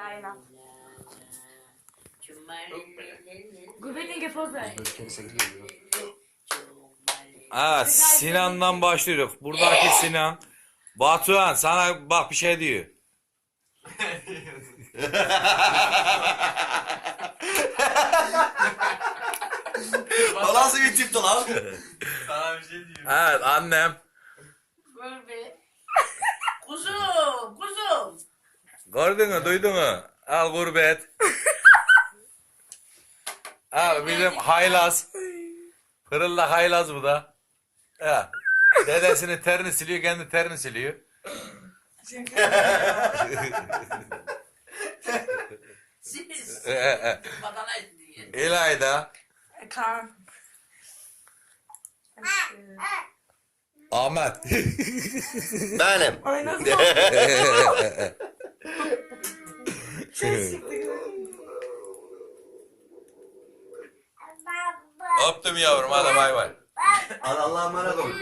Aynen. Gurbetin poz ver. Ha Sinan'dan başlıyoruz. Buradaki Sinan. Batuhan sana bak bir şey diyor. O nasıl bir tipti lan? Sana bir şey diyeyim. Evet annem. Gurbet. Gördün mü duydun mu? Al gurbet. Al bizim haylaz. Pırılla haylaz bu da. Ya. Dedesinin terini siliyor kendi terini siliyor. Siz. Ee, e. Badana diye. İlayda. Kaan. Ahmet. Benim. Aynen. Öptüm yavrum hadi bay bay. Hadi Allah'a emanet olun.